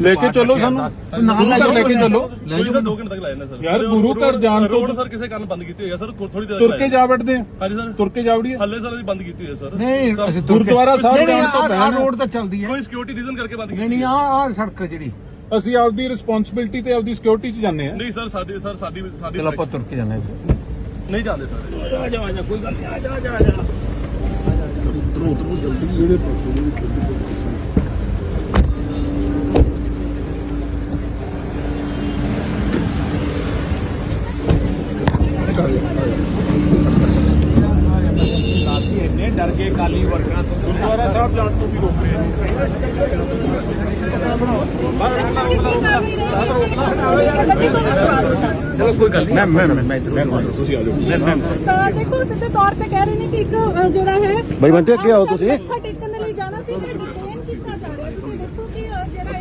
ਲੈ ਕੇ ਚੱਲੋ ਸਾਨੂੰ। ਨਾਲ ਲੈ ਕੇ ਚੱਲੋ। ਲੈ ਜਾਓ। ਤਾਂ 2 ਘੰਟੇ ਤੱਕ ਲਾਇਆ ਨਾ ਸਰ। ਯਾਰ, ਗੁਰੂ ਘਰ ਜਾਣ ਤੋਂ- ਰੋਡ ਸਰ ਕਿਸੇ ਕਾਰਨ ਬੰਦ ਕੀਤੀ ਹੋਈ ਹੈ ਸਰ। ਥੋੜੀ ਦੇਰ ਤੁਰ ਕੇ ਜਾ ਵੜਦੇ ਆ। ਹਾਂਜੀ ਸਰ। ਤੁਰ ਕੇ ਜਾ ਵੜੀਏ। ਹੱਲੇ ਸਰ ਅਸੀਂ ਬੰਦ ਕੀਤੀ ਹੋਈ ਹੈ ਸਰ। ਨਹੀਂ ਅਸੀਂ ਤੁਰ ਕੇ- ਗੁਰਦੁਆਰਾ ਸਾਹਿਬ ਨਹੀਂ, ਜਾਣ ਤੋਂ ਆਹ ਪਹਿਲਾਂ- ਰੋਡ ਤਾਂ ਚੱਲਦੀ ਹੈ। ਕੋਈ ਸਿਕਿਉਰਿਟੀ ਰੀਜ਼ਨ ਕਰਕੇ ਬੰਦ ਨਹੀਂ ਕੀਤੀ ਨਹੀਂ ਆਹ ਆਹ ਸੜਕ ਹੈ ਜਿਹੜੀ। ਅਸੀਂ ਆਪਦੀ ਰਿਸਪੌਂਸਿਬਿਲਟੀ ਤੇ ਆਪਦੀ ਸਿਕਿਉਰਿਟੀ 'ਚ ਜਾਂਦੇ ਆ ਨਹੀਂ ਸਰ ਸਾਡੀ ਸਰ ਸਾਡੀ ਸਾਡੀ ਚਲੋ ਆਪਾਂ ਤੁਰ ਕੇ ਜਾਣਾ ਹੈ ਨਹੀਂ ਜਾਂਦੇ ਸਰ। ਇੰਨੇ ਡਰ ਗਏ ਕਾਲੀ ਵਰਕਰਾਂ ਤੋਂ ਗੁਰਦੁਆਰਾ ਸਾਹਿਬ ਜਾਣ ਤੋਂ ਵੀ ਰੋਕ ਰਹੇ ਆ ਚਲੋ ਕੋਈ ਗੱਲ ਨਹੀਂ ਮੈਂ ਮੈਂ ਮੈਂ ਤੁਸੀਂ ਆ ਜਾਓ ਤਾਂ ਦੇਖੋ ਸਿੱਧੇ ਤੌਰ ਤੇ ਕਹਿ ਰਹੇ ਨੇ ਕਿ ਇੱਕ ਅ, ਜਿਹੜਾ ਹੈ ਬਾਈ ਬੰਟੇ, ਅੱਗੇ ਆਓ ਤੁਸੀਂ। ਮੱਥਾ ਟੇਕਣ ਦੇ ਲਈ ਜਾਣਾ ਸੀ ਮੈਂ ਡਿਟੇਨ ਕੀਤਾ ਜਾ ਰਿਹਾ ਤੁਸੀਂ ਦੇਖੋ ਕਿ ਅ, ਜਿਹੜਾ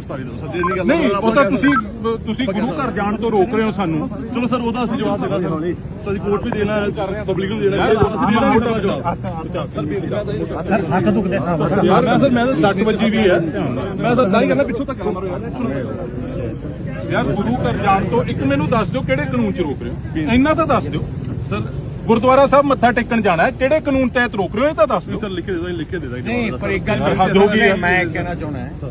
ਗ੍ਰਿਫਤਾਰੀ ਦਿਓ। ਸਰ ਨਹੀਂ ਗੱਲ ਨਹੀਂ ਉਹ ਤਾਂ ਤੁਸੀਂ ਤੁਸੀਂ ਗੁਰੂ ਘਰ ਜਾਣ ਤੋਂ ਰੋਕ ਰਹੇ ਹੋ ਸਾਨੂੰ। ਚਲੋ ਸਰ ਉਹਦਾ ਅਸੀਂ ਜਵਾਬ ਦੇਣਾ ਸਰ। ਅਸੀਂ ਕੋਰਟ ਵੀ ਦੇਣਾ ਪਬਲਿਕ ਨੂੰ ਦੇਣਾ ਅਸੀਂ ਦੇਣਾ ਹੈ ਜਵਾਬ? ਸਰ ਹੱਥ ਦੁਖਦੇ ਸਾਹਿਬ ਯਾਰ ਮੈਂ ਸਰ ਮੈਂ ਤਾਂ 60 ਵਜੇ ਵੀ ਹੈ। ਮੈਂ ਤਾਂ ਤਾਂ ਹੀ ਕਹਿੰਦਾ ਪਿੱਛੋਂ ਤੱਕ ਮਾਰੋ ਯਾਰ। ਯਾਰ ਗੁਰੂ ਘਰ ਜਾਣ ਤੋਂ ਇੱਕ ਮੈਨੂੰ ਦੱਸ ਦਿਓ ਕਿਹੜੇ ਕਾਨੂੰਨ 'ਚ ਰੋਕ ਰਹੇ ਹੋ। ਇੰਨਾ ਤਾਂ ਦੱਸ ਦਿਓ। ਸਰ ਗੁਰਦੁਆਰਾ ਸਾਹਿਬ ਮੱਥਾ ਟੇਕਣ ਜਾਣਾ ਹੈ। ਕਿਹੜੇ ਕਾਨੂੰਨ ਤਹਿਤ ਰੋਕ ਰਹੇ ਹੋ ਇਹ ਤਾਂ ਦੱਸ ਦਿਓ। ਸਰ ਲਿਖ ਕੇ ਦੇ ਦੋ ਲਿਖ ਕੇ ਦੇ ਦਾਂਗੇ ਨਹੀਂ ਪਰ ਇੱਕ ਗੱਲ ਹੱਦ ਹੋ ਗਈ ਹੈ। ਮੈਂ ਕਹਿਣਾ ਚਾਹੁੰਦਾ ਹੈ।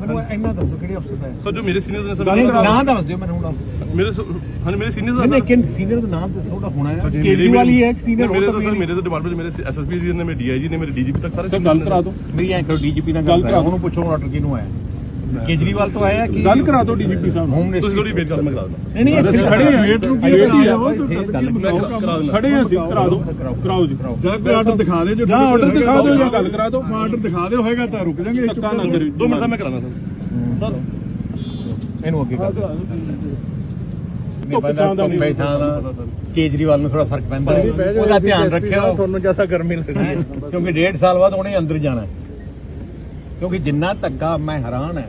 ਮੈਨੂੰ ਇੰਨਾ ਦੱਸੋ ਕਿਹੜੇ ਅਫਸਰ ਦਾ ਹੈ? ਸਰ ਜੋ ਮੇਰੇ ਸੀਨੀਅਰਸ ਨੇ ਸਰ ਮੇਰੇ- ਨਾਂ ਦੱਸ ਦਿਓ ਮੈਨੂੰ ਹੁਣ ਮੇਰੇ ਹਾਂਜੀ ਮੇਰੇ ਸੀਨੀਅਰਸ ਨੇ ਨਹੀਂ ਕਿਨ ਸੀਨੀਅਰ ਦਾ ਨਾਮ ਤਾਂ ਥੋੜਾ ਹੋਣਾ ਹੈ। ਕੇਜਰੀਵਾਲ ਹੀ ਹੈ ਸੀਨੀਅਰ ਮੇਰੇ ਤਾਂ ਸਰ ਮੇਰੇ ਤਾਂ ਡਿਪਾਰਟਮੈਂਟ ਮੇਰੇ ਐਸਐਸਪੀ ਜੀ ਨੇ ਮੇਰੇ ਡੀਆਈਜੀ ਨੇ ਮੇਰੇ ਡੀਜੀਪੀ ਤੱਕ ਸਾਰੇ ਗੱਲ ਕਰਾ ਦਿਓ। ਮੇਰੀ ਐਂ ਕਰੋ ਡੀਜੀਪੀ ਨਾਲ ਗੱਲ ਕਰਾ। ਉਹਨੂੰ ਪੁੱਛੋ ਆਰਡਰ ਕਿਹਨੂੰ ਆਇਆ। ਕੇਜਰੀਵਾਲ ਤੋਂ ਆਇਆ ਕਿ ਗੱਲ ਕਰਾ ਦਿਓ ਡੀਜੀਪੀ ਸਾਹਿਬ ਹੋਮ ਤੁਸੀਂ ਥੋੜੀ ਵੇਟ ਕਰੋ ਮੈਂ ਕਰਾ ਦਿੰਦਾ ਨਹੀਂ ਨਹੀਂ ਅਸੀਂ ਖੜੇ ਹਾਂ। ਵੇਟ ਨੂੰ ਕੀ ਖੜੇ ਹਾਂ ਅਸੀਂ ਕਰਾ ਦਿਓ। ਕਰਾਓ ਜੀ। ਜਾਂ ਕੋਈ ਆਰਡਰ ਦਿਖਾ ਦੇ ਜੋ ਆਰਡਰ ਦਿਖਾ ਦਿਓ ਜਾਂ ਗੱਲ ਕਰਾ ਦਿਓ। ਆਰਡਰ ਦਿਖਾ ਦਿਓ ਹੋਏਗਾ ਤਾਂ ਰੁਕ ਜਾਾਂਗੇ ਧੱਕਾ ਨਾ ਕਰਿਓ। ਦੋ ਮਿੰਟ ਦਾ ਮੈਂ ਕਰਾਣਾ ਸਰ ਸਰ ਇਹਨੂੰ ਅੱਗੇ ਕਰ ਕੇਜਰੀਵਾਲ ਨੂੰ ਥੋੜਾ ਫ਼ਰਕ ਪੈਂਦਾ। ਉਹਦਾ ਧਿਆਨ ਰੱਖਿਓ। ਤੁਹਾਨੂੰ ਜ਼ਿਆਦਾ ਗਰਮੀ ਲੱਗਦੀ। ਹੈਂ? ਕਿਉਂਕਿ ਡੇਢ ਸਾਲ ਬਾਅਦ ਉਹਨੇ ਅੰਦਰ ਜਾਣਾ। ਕਿਉਂਕਿ ਜਿੰਨਾ ਧੱਕਾ ਮੈਂ ਹੈਰਾਨ ਹੈ